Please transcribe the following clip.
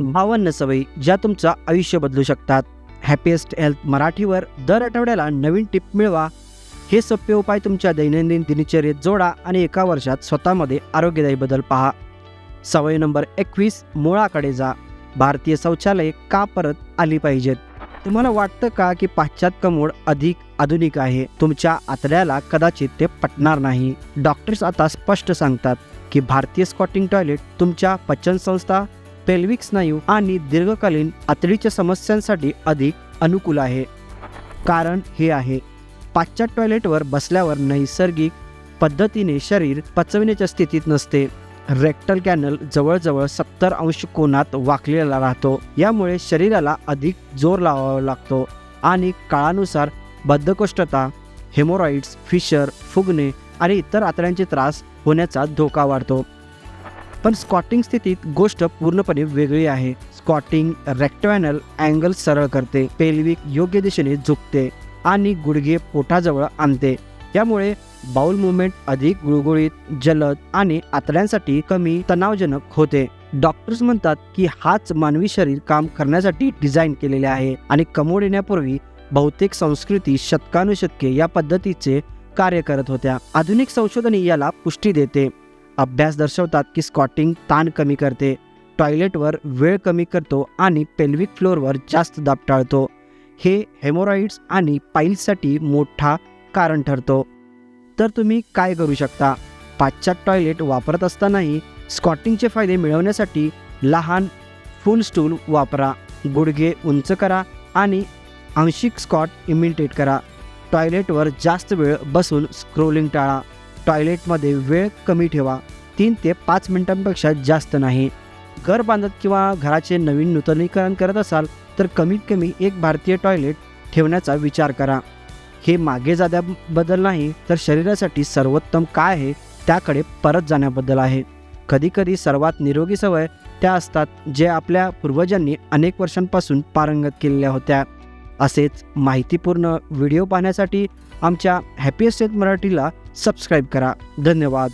बावन्न सवयी ज्या तुमचं आयुष्य बदलू शकतात. हॅपीएस्ट हेल्थ मराठीवर दर आठवड्याला नवीन टिप मिळवा. हे सोपे उपाय तुमच्या दैनंदिन दिनचर्येत जोडा आणि एका वर्षात स्वतःमध्ये आरोग्यदायी बदल पहा. सवय नंबर एकवीस मुळाकडे जा. भारतीय शौचालय का परत आली पाहिजेत? तुम्हाला वाटतं का की पाश्चात्य मूळ अधिक आधुनिक आहे? तुमच्या आतड्याला कदाचित ते पटणार नाही. डॉक्टर्स आता स्पष्ट सांगतात की भारतीय स्कॉटिंग टॉयलेट तुमच्या पचनसंस्था पेल्विक स्नायू आणि दीर्घकालीन आतडीच्या समस्यांसाठी अधिक अनुकूल आहे. कारण हे आहे पाश्चात्य टॉयलेटवर बसल्यावर नैसर्गिक पद्धतीने शरीर पचविण्याच्या स्थितीत नसते. रेक्टल कॅनल जवळजवळ सत्तर अंश कोणात वाकलेला राहतो. यामुळे शरीराला अधिक जोर लावावा लागतो आणि काळानुसार बद्धकोष्ठता हेमोरॉइड्स फिशर फुगणे आणि इतर आतड्यांचे त्रास होण्याचा धोका वाढतो. पण स्कॉटिंग स्थितीत गोष्ट पूर्णपणे वेगळी आहे. स्कॉटिंग रेक्टॅनल अँगल सरळ करते पेल्विक योग्य दिशेने झुकते आणि गुडघे पोटाजवळ आणते. यामुळे बाउल मुवमेंट अधिक गुळगुळीत जलद आणि आतड्यांसाठी कमी तणावजनक होते. डॉक्टर्स म्हणतात की हाच मानवी शरीर काम करण्यासाठी डिझाईन केलेले आहे आणि कमोड येण्यापूर्वी बहुतेक संस्कृती शतकानुशतके या पद्धतीचे कार्य करत होत्या. आधुनिक संशोधने याला पुष्टी देते. अभ्यास दर्शवतात की स्कॉटिंग ताण कमी करते. टॉयलेटवर वेळ कमी करतो आणि पेल्विक फ्लोअरवर जास्त दाब टाळतो. हे हेमोरॉइड्स आणि पाईल्ससाठी मोठा कारण ठरतो. तर तुम्ही काय करू शकता? पाश्चात्य टॉयलेट वापरत असतानाही स्कॉटिंगचे फायदे मिळवण्यासाठी लहान फुल स्टूल वापरा गुडघे उंच करा आणि आंशिक स्कॉट इमिटेट करा. टॉयलेटवर जास्त वेळ बसून स्क्रोलिंग टाळा. टॉयलेटमध्ये वेळ कमी ठेवा. तीन ते पाच मिनिटांपेक्षा जास्त नाही. घर बांधत किंवा घराचे नवीन नूतनीकरण करत असाल तर कमीत कमी एक भारतीय टॉयलेट ठेवण्याचा विचार करा. हे मागे जाण्याबद्दल नाही तर शरीरासाठी सर्वोत्तम काय आहे त्याकडे परत जाण्याबद्दल आहे. कधीकधी सर्वात निरोगी सवय त्या असतात जे आपल्या पूर्वजांनी अनेक वर्षांपासून पारंगत केलेल्या होत्या. असेच माहितीपूर्ण व्हिडिओ पाहण्यासाठी आमच्या हॅपीएस्ट मराठीला सबस्क्राईब करा. धन्यवाद.